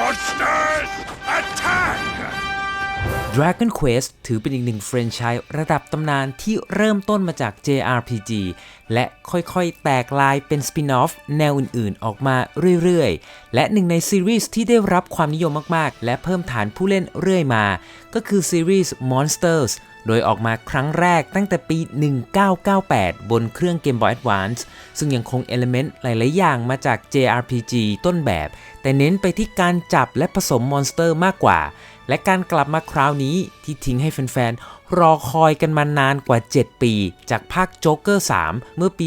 Monsters, attack! Dragon Quest ถือเป็นอีกหนึ่งแฟรนไชส์ระดับตำนานที่เริ่มต้นมาจาก JRPG และค่อยๆ แตกลายเป็นสปินออฟแนวอื่นๆ ออกมาเรื่อยๆ และหนึ่งในซีรีส์ที่ได้รับความนิยมมากๆ และเพิ่มฐานผู้เล่นเรื่อยมา ก็คือซีรีส์ Monsters โดยออกมาครั้งแรกตั้งแต่ปี 1998 บนเครื่อง Game Boy Advance ซึ่งยังคงเอลเมนต์หลาย ๆ อย่างมาจาก JRPG ต้นแบบ แต่เน้นไปที่การจับและผสมมอนสเตอร์มากกว่า และการกลับมาคราวนี้ที่ทิ้งให้แฟน ๆ รอคอยกันมานานกว่า 7 ปี จากภาคโจ๊กเกอร์3เมื่อปี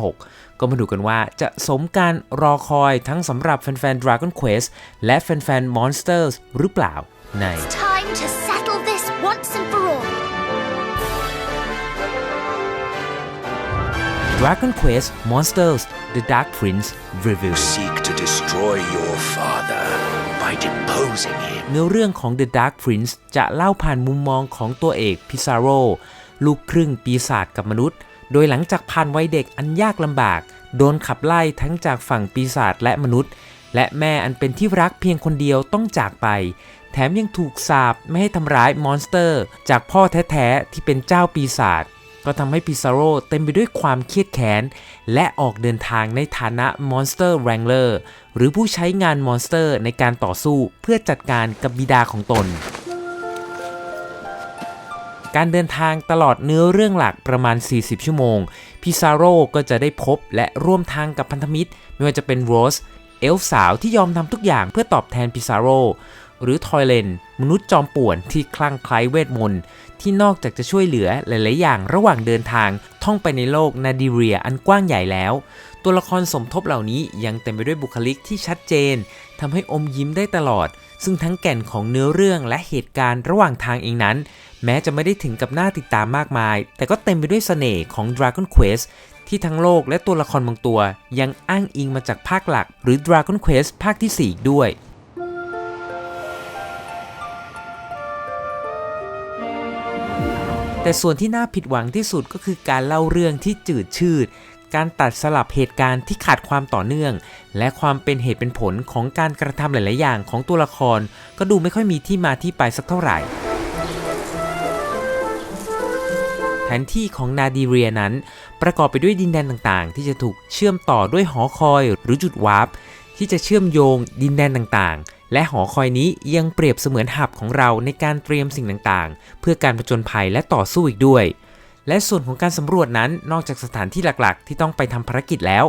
2016 ก็มาดูกันว่าจะสมการรอคอยทั้งสำหรับแฟน ๆ Dragon Quest และแฟน ๆ Monsters หรือเปล่าใน Dragon Quest Monsters The Dark Prince Review Seek to destroy your father by deposing him. เนื้อเรื่องของ The Dark Prince จะเล่าผ่านมุมมองของตัวเอกพิซาโรลูกครึ่งปีศาจกับมนุษย์ โดยหลังจากผ่านวัยเด็กอันยากลำบาก โดนขับไล่ทั้งจากฝั่งปีศาจและมนุษย์ และแม่อันเป็นที่รักเพียงคนเดียวต้องจากไป แถมยังถูกสาปไม่ให้ทำร้ายมอนสเตอร์ จากพ่อแท้ๆที่เป็นเจ้าปีศาจ ก็ทำให้พิซาโรเต็มไปด้วยความเครียดแค้น และออกเดินทางในฐานะ Monster Wrangler หรือผู้ใช้งานมอนสเตอร์ในการต่อสู้เพื่อจัดการกับบิดาของตน การเดินทางตลอดเนื้อเรื่องหลักประมาณ 40 ชั่วโมง พิซาโรก็จะได้พบและร่วมทางกับพันธมิตร ไม่ว่าจะเป็นโรส เอลฟ์สาวที่ยอมทำทุกอย่างเพื่อตอบแทนพิซาโรหรือทอยเลน มนุษย์จอมป่วนที่คลั่งไคล้เวทมนต์ ที่นอกจากจะช่วยเหลือหลาย ๆ อย่างระหว่างเดินทางท่องไปในโลกนาดิเรียอันกว้างใหญ่แล้ว ตัวละครสมทบเหล่านี้ยังเต็มไปด้วยบุคลิกที่ชัดเจนทำให้อมยิ้มได้ตลอด ซึ่งทั้งแก่นของเนื้อเรื่องและเหตุการณ์ระหว่างทางเองนั้น แม้จะไม่ได้ถึงกับหน้าติดตามมากมาย แต่ก็เต็มไปด้วยเสน่ห์ของ Dragon Quest ที่ทั้งโลกและตัวละครบางตัว ยังอ้างอิงมาจากภาคหลัก หรือ Dragon Quest ภาคที่ 4 อีกด้วย แต่ส่วนที่น่าผิดหวังที่สุดก็คือการเล่าเรื่องที่จืดชืด การตัดสลับเหตุการณ์ที่ขาดความต่อเนื่อง และความเป็นเหตุเป็นผลของการกระทำหลาย ๆ อย่างของตัวละคร ก็ดูไม่ค่อยมีที่มาที่ไปสักเท่าไหร่แผนที่ของนาดีเรียนั้น ประกอบไปด้วยดินแดนต่างๆ ที่จะถูกเชื่อมต่อด้วยหอคอยหรือจุดวาร์ปที่จะเชื่อมโยงดินแดนต่างๆ และหอคอยนี้ยังเปรียบเสมือนหับของเราในการเตรียมสิ่งต่างๆ เพื่อการผจญภัยและต่อสู้อีกด้วย และส่วนของการสำรวจนั้นนอกจากสถานที่หลักๆ ที่ต้องไปทำภารกิจแล้ว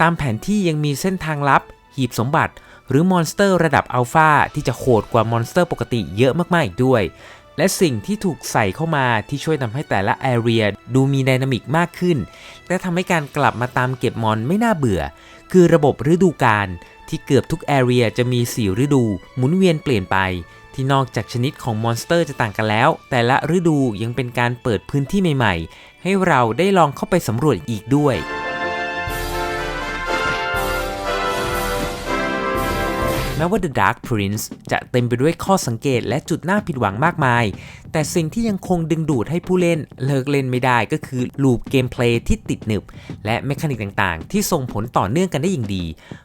ตามแผนที่ยังมีเส้นทางลับ หีบสมบัติ หรือมอนสเตอร์ระดับอัลฟาที่จะโหดกว่ามอนสเตอร์ปกติเยอะมากๆอีกด้วย และสิ่งที่ถูกใส่เข้ามาที่ช่วยทำให้แต่ละแอเรียดูมีไดนามิกมากขึ้นและทำให้การกลับมาตามเก็บมอนไม่น่าเบื่อ คือระบบฤดูกาล ที่เกือบทุกแอเรียจะมี 4 ฤดู หมุนเวียนเปลี่ยนไป ที่นอกจากชนิดของมอนสเตอร์จะต่างกันแล้ว แต่ละฤดูยังเป็นการเปิดพื้นที่ใหม่ๆ ให้เราได้ลองเข้าไปสำรวจอีกด้วย แม้ว่า The Dark Prince จะเต็มไปด้วยข้อสังเกตและจุดน่าผิดหวังมากมาย แต่สิ่งที่ยังคงดึงดูดให้ผู้เล่นเลิกเล่นไม่ได้ก็คือลูปเกมเพลย์ที่ติดหนึบ และเมคานิกต่างๆ ที่ส่งผลต่อเนื่องกันได้อย่างดี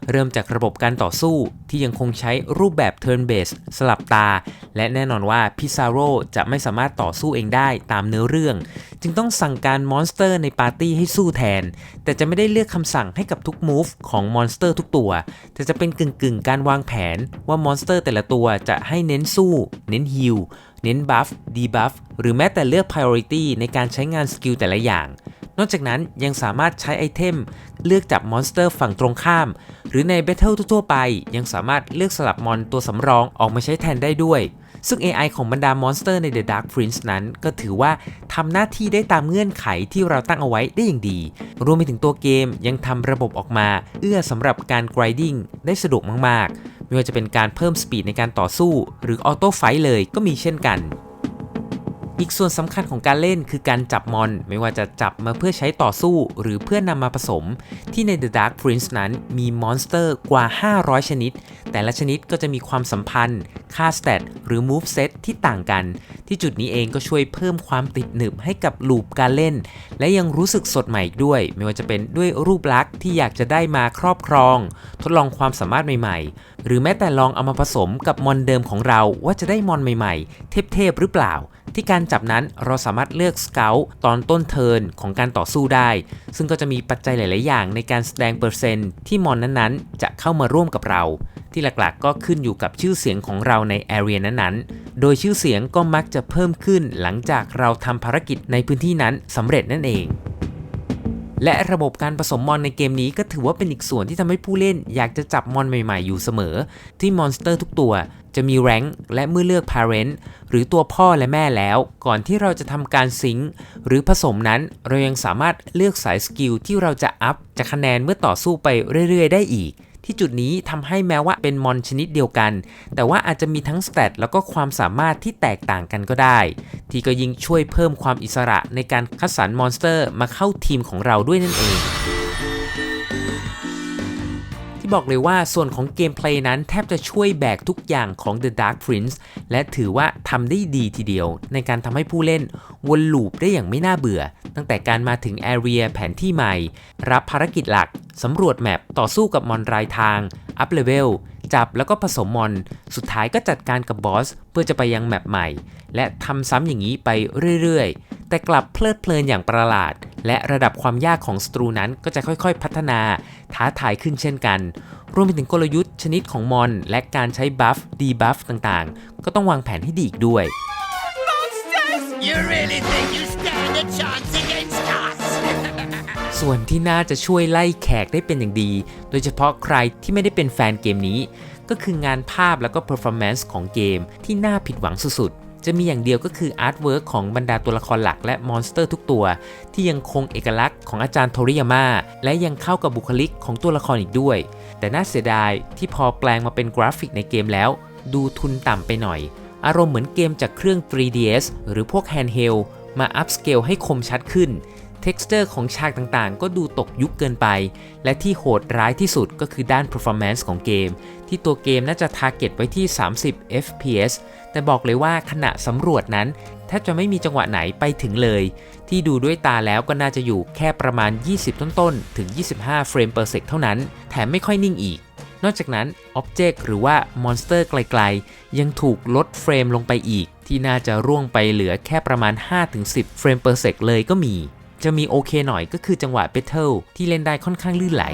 เริ่มจากระบบการต่อสู้ที่ยังคงใช้รูปแบบ Turn Based สลับตา และแน่นอนว่าพิซาโรจะไม่สามารถต่อสู้เองได้ตามเนื้อเรื่อง จึงต้องสั่งการมอนสเตอร์ในปาร์ตี้ให้สู้แทน แต่จะไม่ได้เลือกคำสั่งให้กับทุกมูฟของมอนสเตอร์ทุกตัวแต่จะเป็นกึ่งๆ การวางแผนว่ามอนสเตอร์แต่ละตัวจะให้เน้นสู้ เน้นฮิลเน้นบัฟดีบัฟหรือแม้แต่เลือก priority ในการใช้งานสกิลแต่ละอย่าง นอกจากนั้นยังสามารถใช้ไอเทม เลือกจับมอนสเตอร์ฝั่งตรงข้าม หรือใน Battle ทั่วไป ยังสามารถเลือกสลับมอนตัวสำรองออกมาใช้แทนได้ด้วย ซึ่ง AI ของบรรดามอนสเตอร์ใน The Dark Prince นั้น ก็ถือว่าทำหน้าที่ได้ตามเงื่อนไขที่เราตั้งเอาไว้ได้อย่างดี รวมไปถึงตัวเกมยังทำระบบออกมา เอื้อสำหรับการ grinding ได้สะดวกมากๆ ไม่ว่าจะเป็นการเพิ่มสปีดในการต่อสู้ หรือออโต้ไฟเลยก็มีเช่นกัน อีกส่วนสำคัญของการเล่นคือการจับมอน ไม่ว่าจะจับมาเพื่อใช้ต่อสู้ หรือเพื่อนนำมาผสม ที่ใน The Dark Prince นั้นมีมอนสเตอร์กว่า 500 ชนิด แต่ละชนิดก็จะมีความสัมพันธ์ ค่าสเตตหรือ move set ที่ต่างกัน ที่จุดนี้เองก็ช่วยเพิ่มความติดหนึบให้กับลูปการเล่น และยังรู้สึกสดใหม่อีกด้วย ไม่ว่าจะเป็นด้วยรูปลักษณ์ที่อยากจะได้มาครอบครอง ทดลองความสามารถใหม่ ๆ หรือแม้แต่ลองเอามาผสมกับมอนเดิมของเราว่าจะได้มอนใหม่ ๆ เทพๆหรือเปล่า ที่การจับนั้นเราสามารถเลือกสเกลตอนต้นเทิร์นของการต่อสู้ได้ ซึ่งก็จะมีปัจจัยหลาย ๆ อย่างในการแสดงเปอร์เซนต์ที่มอนนั้น ๆ จะเข้ามาร่วมกับเรา ที่หลัก ๆ ก็ขึ้นอยู่กับชื่อเสียงของเราในแอเรียนั้น ๆ โดยชื่อเสียงก็มักจะเพิ่มขึ้นหลังจากเราทำภารกิจในพื้นที่นั้นสำเร็จนั่นเอง และระบบการผสมมอนในเกมนี้ก็ถือว่าเป็นอีกส่วนที่ทำให้ผู้เล่นอยากจะจับมอนใหม่ๆอยู่เสมอ ที่มอนสเตอร์ทุกตัวจะมีแรงและเมื่อเลือก Parent หรือตัวพ่อและแม่แล้ว ก่อนที่เราจะทำการซิงค์หรือผสมนั้นเรายังสามารถเลือกสายสกิลที่เราจะอัพจากคะแนนเมื่อต่อสู้ไปเรื่อยๆ ได้อีก ที่จุดนี้ทำให้แม้ว่าเป็นมอนชนิดเดียวกัน แต่ว่าอาจจะมีทั้งสเตตแล้วก็ความสามารถที่แตกต่างกันก็ได้ ที่ก็ยิ่งช่วยเพิ่มความอิสระในการคัดสรรมอนสเตอร์มาเข้าทีมของเราด้วยนั่นเอง บอกเลยว่าส่วนของเกมเพลย์นั้นแทบจะช่วยแบกทุกอย่างของ The Dark Prince และถือว่าทำได้ดีทีเดียว ในการทำให้ผู้เล่นวนลูปได้อย่างไม่น่าเบื่อ ตั้งแต่การมาถึง Area แผนที่ใหม่ รับภารกิจหลักสำรวจแมปต่อสู้กับมอนรายทาง อัพเลเวลจับแล้วก็ผสมมอน สุดท้ายก็จัดการกับบอส เพื่อจะไปยังแมปใหม่ และทำซ้ำอย่างนี้ไปเรื่อยๆ แต่กลับเพลิดเพลินอย่างประหลาด และระดับความยากของศัตรูนั้นก็จะค่อยๆ พัฒนาท้าทายขึ้นเช่นกัน รวมไปถึงกลยุทธ์ชนิดของมอน และการใช้บัฟดีบัฟต่างๆ ก็ต้องวางแผนให้ดีอีกด้วย You really think you stand a chance against us? ส่วนที่น่าจะช่วยไล่แขกได้เป็นอย่างดี โดยเฉพาะใครที่ไม่ได้เป็นแฟนเกมนี้ ก็คืองานภาพแล้วก็ performance ของเกมที่น่าผิดหวังสุดๆ จะมีอย่างเดียวก็คืออาร์ตเวิร์กของบรรดาตัวละครหลักและมอนสเตอร์ทุกตัว ที่ยังคงเอกลักษณ์ของอาจารย์โทริยาม่าและยังเข้ากับบุคลิกของตัวละครอีกด้วย แต่น่าเสียดายที่พอแปลงมาเป็นกราฟิกในเกมแล้ว ดูทุนต่ำไปหน่อย อารมณ์เหมือนเกมจากเครื่อง 3DS หรือพวก handheld มาอัพสเกลให้คมชัดขึ้น texture ของฉากต่างๆ ก็ดูตกยุคเกินไป และที่โหดร้ายที่สุดก็คือด้าน performance ของเกม ที่ตัวเกมน่าจะ target ไว้ที่ 30 fps แต่บอกเลยว่าขณะสำรวจนั้นแทบจะไม่มีจังหวะไหนไปถึงเลย ที่ดูด้วยตาแล้วก็น่าจะอยู่แค่ประมาณ 20 ต้นๆ ถึง 25 เฟรม per sec เท่านั้น แถมไม่ค่อยนิ่งอีกนอกจากนั้น Object หรือว่ามอนสเตอร์ไกลๆ ยังถูกลดเฟรมลงไปอีก ที่น่าจะร่วงไปเหลือแค่ประมาณ 5-10 เฟรม per sec เลยก็มี จะมีโอเคหน่อยก็คือจังหวะเบทเทิลที่เล่นได้ค่อนข้างลื่นไหล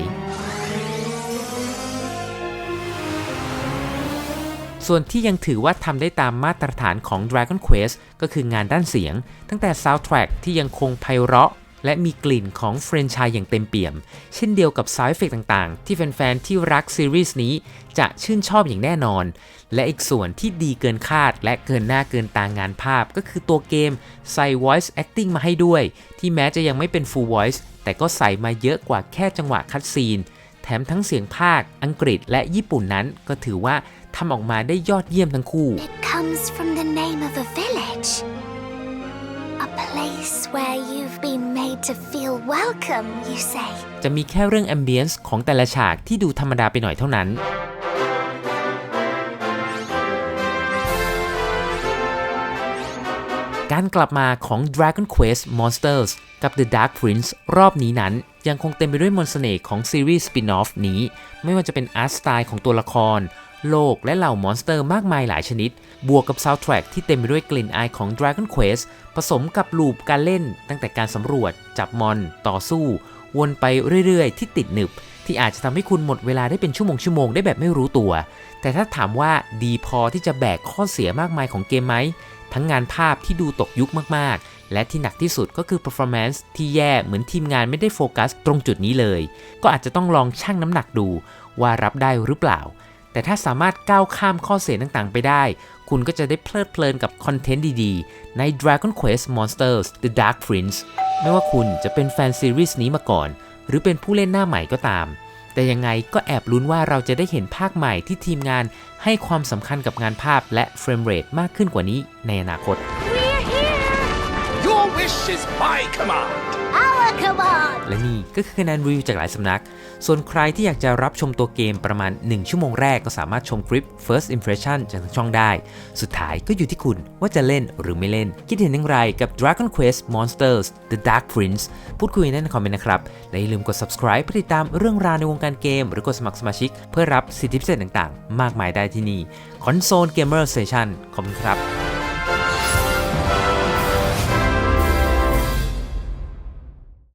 ส่วนที่ยังถือว่าทำได้ตามมาตรฐานของ Dragon Quest ก็คืองานด้านเสียง ตั้งแต่ Soundtrack ที่ยังคงไพเราะ และมีกลิ่นของเฟรนไชายอย่างเต็มเปี่ยม เช่นเดียวกับ Sound Effect ต่างๆ ที่แฟนๆ ที่รักซีรีส์นี้จะชื่นชอบอย่างแน่นอน และอีกส่วนที่ดีเกินคาด และเกินหน้าเกินตางานภาพ ก็คือตัวเกมใส่ voice acting มาให้ด้วย ที่แม้จะยังไม่เป็น full voice แต่ก็ใส่มาเยอะกว่าแค่จังหวะคัดซีนแถมทั้งเสียงภาค อังกฤษและญี่ปุ่นนั้น ก็ถือว่าทำออกมาได้ยอดเยี่ยมทั้งคู่ It comes from the name of a village. Place where you've been made to feel welcome, you say. จะมีแค่เรื่อง ambience ของแต่ละฉากที่ดูธรรมดาไปหน่อยเท่านั้น การกลับมาของ Dragon Quest Monsters กับ The Dark Prince รอบนี้นั้น ยังคงเต็มไปด้วยมนต์เสน่ห์ของซีรีส์สปินออฟนี้ ไม่ว่าจะเป็นอาร์ตสไตล์ของตัวละคร โลกและเหล่ามอนสเตอร์มากมายหลายชนิด บวกกับซาวด์แทร็กที่เต็มไปด้วยกลิ่นอายของ Dragon Quest ผสมกับลูปการเล่น ตั้งแต่การสำรวจ จับมอน ต่อสู้ วนไปเรื่อยๆ ที่ติดหนึบ ที่อาจจะทำให้คุณหมดเวลาได้เป็นชั่วโมงชั่วโมงๆได้แบบไม่รู้ตัว แต่ถ้าถามว่าดีพอที่จะแบกข้อเสียมากมายของเกมไหม ทั้งงานภาพที่ดูตกยุคมากๆและที่หนักที่สุดก็คือ performance ที่แย่เหมือนทีมงานไม่ได้โฟกัสตรงจุดนี้เลย ก็อาจจะต้องลองชั่งน้ำหนักดูว่ารับได้หรือเปล่า แต่ถ้าสามารถก้าวข้ามข้อเสียต่างๆ ไปได้ คุณก็จะได้เพลิดเพลินกับคอนเทนต์ดีๆ ใน Dragon Quest Monsters The Dark Prince ไม่ว่าคุณจะเป็นแฟนซีรีส์นี้มาก่อน หรือเป็นผู้เล่นหน้าใหม่ก็ตาม แต่ยังไงก็แอบลุ้นว่าเราจะได้เห็นภาคใหม่ที่ทีมงานให้ความสำคัญกับงานภาพและเฟรมเรทมากขึ้นกว่านี้ในอนาคต This is my command. Our command! และนี่ก็คือคะแนนรีวิวจากหลายสำนัก ส่วนใครที่อยากจะรับชมตัวเกมประมาณ 1 ชั่วโมงแรกก็สามารถชมคลิป first impression จากทางช่องได้ สุดท้ายก็อยู่ที่คุณว่าจะเล่นหรือไม่เล่น คิดเห็นอย่างไรกับ Dragon Quest Monsters The Dark Prince พูดคุยได้ในคอมเมนต์นะครับ และอย่าลืมกด subscribe เพื่อติดตามเรื่องราวในวงการเกม หรือกดสมัครสมาชิก เพื่อรับสิทธิพิเศษต่างๆ มากมายได้ที่นี่ Console Gamer Station ขอบคุณครับ